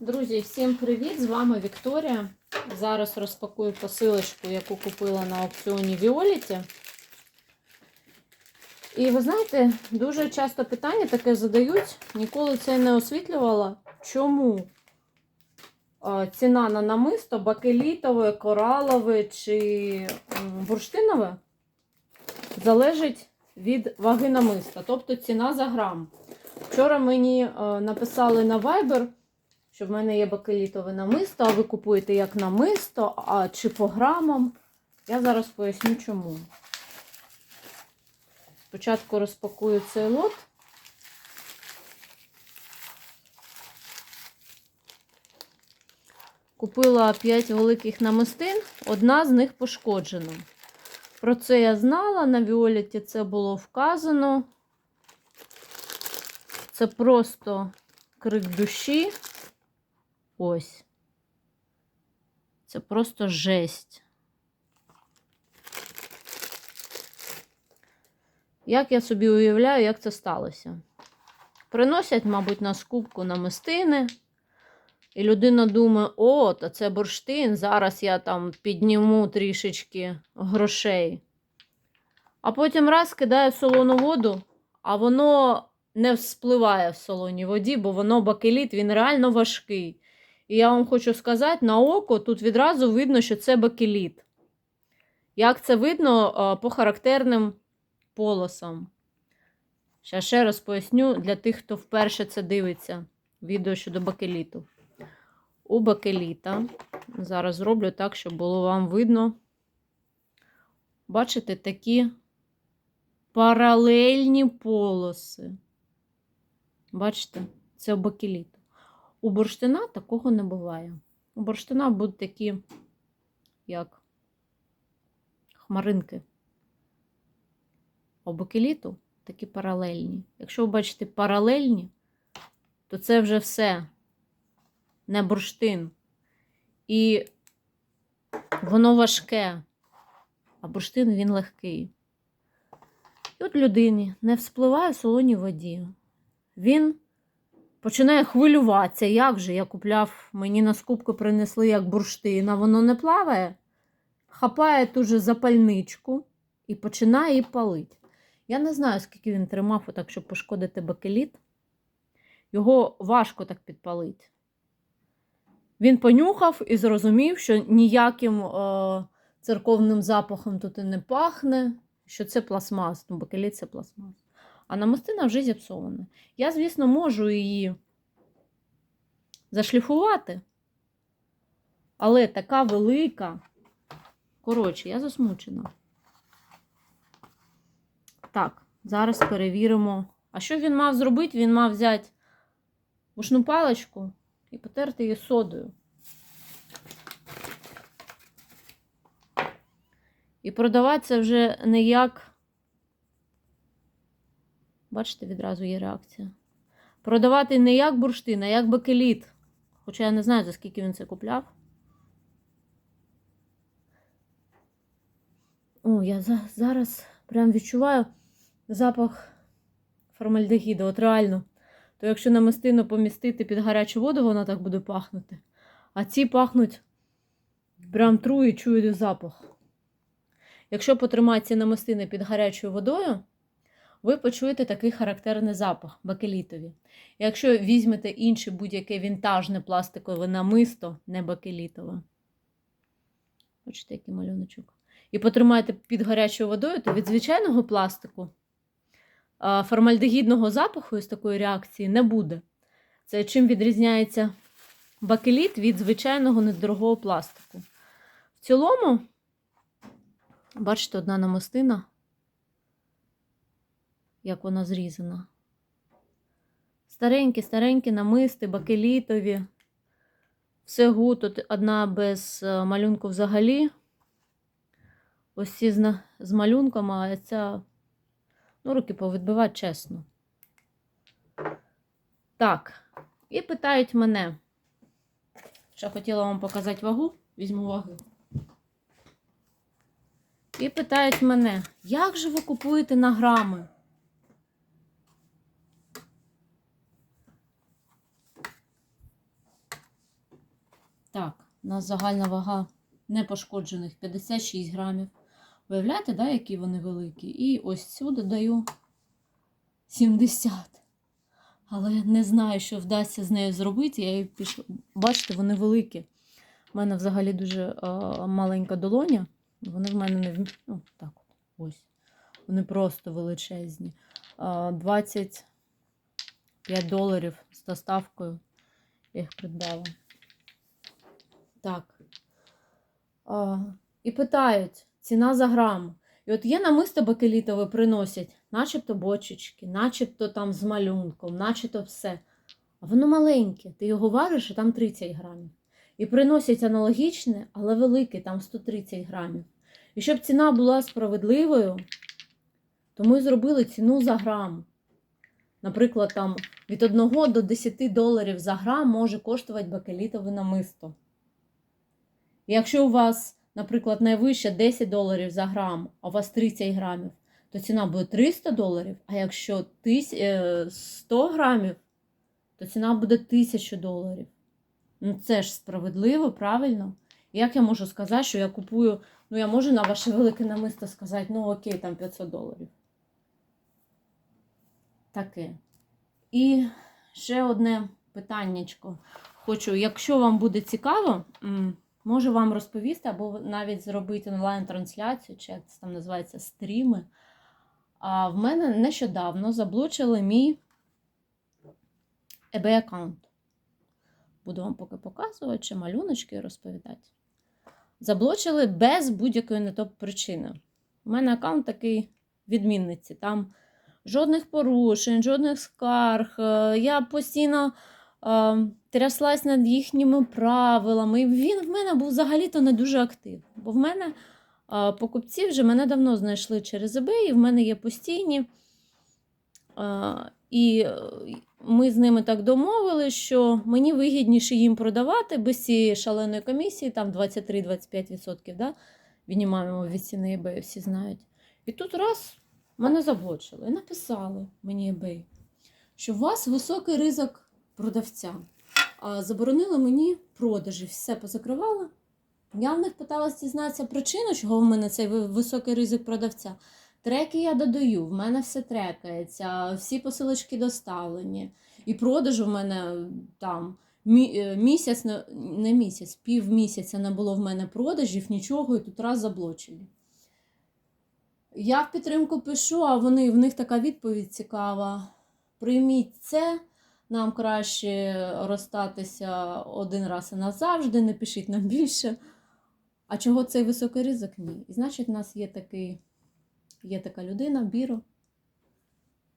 Друзі, всім привіт! З вами Вікторія. Зараз розпакую посилочку, яку купила на аукціоні Віоліті. І ви знаєте, дуже часто питання таке задають, ніколи це не освітлювала. Чому ціна на намисто бакелітове, коралове чи бурштинове залежить від ваги намиста, тобто ціна за грам. Вчора мені е, написали на Viber, що в мене є бакелітове намисто, а ви купуєте як намисто, а чи по грамам. Я зараз поясню чому. Спочатку розпакую цей лот. Купила 5 великих намистин, одна з них пошкоджена. Про це я знала, на Віоліті це було вказано. Це просто крик душі. Ось. Це просто жесть. Як я собі уявляю, як це сталося? Приносять, мабуть, на скупку намистини. І людина думає, о, та це бурштин, зараз я там підніму трішечки грошей. А потім раз кидає в солону воду, а воно не вспливає в солоній воді, бо воно бакеліт, він реально важкий. І я вам хочу сказати, на око тут відразу видно, що це бакеліт. Як це видно по характерним полосам. Ще ще раз поясню для тих, хто вперше це дивиться відео щодо бакеліту. У бакеліта, зараз зроблю так, щоб було вам видно. Бачите, такі паралельні полоси. Бачите, це у бакеліту. У бурштина такого не буває. У бурштина будуть такі, як хмаринки. А бакеліту такі паралельні. Якщо ви бачите паралельні, то це вже все не бурштин. І воно важке, а бурштин він легкий. І от людині не вспливає в солоній воді. Він починає хвилюватися. Як же я купляв, мені на скупку принесли як бурштин, а воно не плаває, хапає ту же запальничку і починає її палити. Я не знаю, скільки він тримав, отак, щоб пошкодити бакеліт. Його важко так підпалити. Він понюхав і зрозумів, що ніяким е, церковним запахом тут і не пахне, що це пластмас. Ну, бакеліт це пластмас. А намистина вже зіпсована. Я, звісно, можу її зашліфувати, але така велика. Коротше, я засмучена. Так, зараз перевіримо. А що він мав зробити? Він мав взяти мушну паличку і потерти її содою. І продавати це вже не як. Бачите, відразу є реакція. Продавати не як бурштин, а як бакеліт. Хоча я не знаю, за скільки він це купляв. О, я за, зараз прям відчуваю запах формальдегіду. От реально. То якщо намистину помістити під гарячу воду, вона так буде пахнути. А ці пахнуть прям тру і чую запах. Якщо потримати ці намистини під гарячою водою, ви почуєте такий характерний запах бакелітові. Якщо візьмете інше будь-яке вінтажне пластикове намисто, не бакелітове. Бачите, який малюночок. І потримаєте під гарячою водою, то від звичайного пластику формальдегідного запаху із такої реакції не буде. Це чим відрізняється бакеліт від звичайного недорогого пластику. В цілому, бачите, одна намистина як вона зрізана. Старенькі, старенькі намисти, бакелітові. Все гуд, тут одна без е, малюнку взагалі. Ось ці з, з малюнками, а ця, ну, руки повідбивати чесно. Так, і питають мене. Ще хотіла вам показати вагу, візьму ваги. І питають мене, як же ви купуєте на грами? Так, у нас загальна вага непошкоджених 56 грамів. Виявляєте, да, які вони великі? І ось сюди даю 70. Але не знаю, що вдасться з нею зробити. Я її пішла. Бачите, вони великі. У мене взагалі дуже е, маленька долоня. Вони в мене не ну, так от, ось. Вони просто величезні. Е, 25 доларів з доставкою. Я їх придбала. Так. А, і питають, ціна за грам. І от є намисто бакелітове приносять, начебто бочечки, начебто там з малюнком, начебто все. А воно маленьке. Ти його вариш, а там 30 грамів. І приносять аналогічне, але велике, там 130 грамів. І щоб ціна була справедливою, то ми зробили ціну за грам. Наприклад, там від 1 до 10 доларів за грам може коштувати бакелітове намисто. Якщо у вас, наприклад, найвище 10 доларів за грам, а у вас 30 грамів, то ціна буде 300 доларів, а якщо е, 100 грамів, то ціна буде 1000 доларів. Ну це ж справедливо, правильно? Як я можу сказати, що я купую, ну я можу на ваше велике намисто сказати, ну окей, там 500 доларів. Таке. І ще одне питаннячко. Хочу, якщо вам буде цікаво, можу вам розповісти або навіть зробити онлайн-трансляцію, чи як це там називається стріми. А в мене нещодавно заблочили мій eBay аккаунт. Буду вам поки показувати, чи малюночки розповідати. Заблочили без будь-якої не то причини. У мене аккаунт такий відмінниці. Там жодних порушень, жодних скарг. Е, Я постійно е, тряслась над їхніми правилами. Він в мене був взагалі-то не дуже активний. Бо в мене покупці вже мене давно знайшли через eBay, і в мене є постійні. І ми з ними так домовили, що мені вигідніше їм продавати без цієї шаленої комісії, там 23-25% да, віднімаємо від ціни eBay, всі знають. І тут раз мене заблочили і написали мені eBay, що у вас високий ризик продавця. А заборонили мені продажі, все позакривали. Я в них питалася дізнатися причину, чого в мене цей високий ризик продавця. Треки я додаю, в мене все трекається, всі посилочки доставлені. І продажу в мене там е, місяць, не- місяць, пів місяця не було в мене продажів, нічого, і тут раз заблочили. Я в підтримку пишу, а вони, в них така відповідь цікава. Прийміть це, нам краще розстатися один раз і назавжди, не пишіть нам більше. А чого цей високий ризик? Ні. І значить, у нас є такий, є така людина, Біро.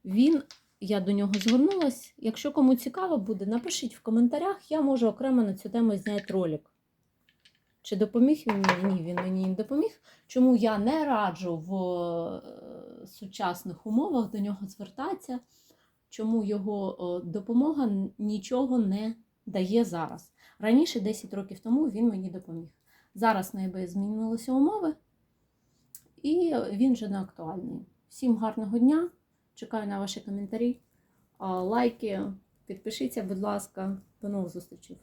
Він, я до нього звернулась. Якщо кому цікаво буде, напишіть в коментарях, я можу окремо на цю тему зняти ролик. Чи допоміг він мені? Ні, він мені не допоміг. Чому я не раджу в е, сучасних умовах до нього звертатися? Чому його допомога нічого не дає зараз? Раніше, 10 років тому, він мені допоміг. Зараз неби змінилися умови, і він вже не актуальний. Всім гарного дня! Чекаю на ваші коментарі, лайки, підпишіться, будь ласка, до нових зустрічей.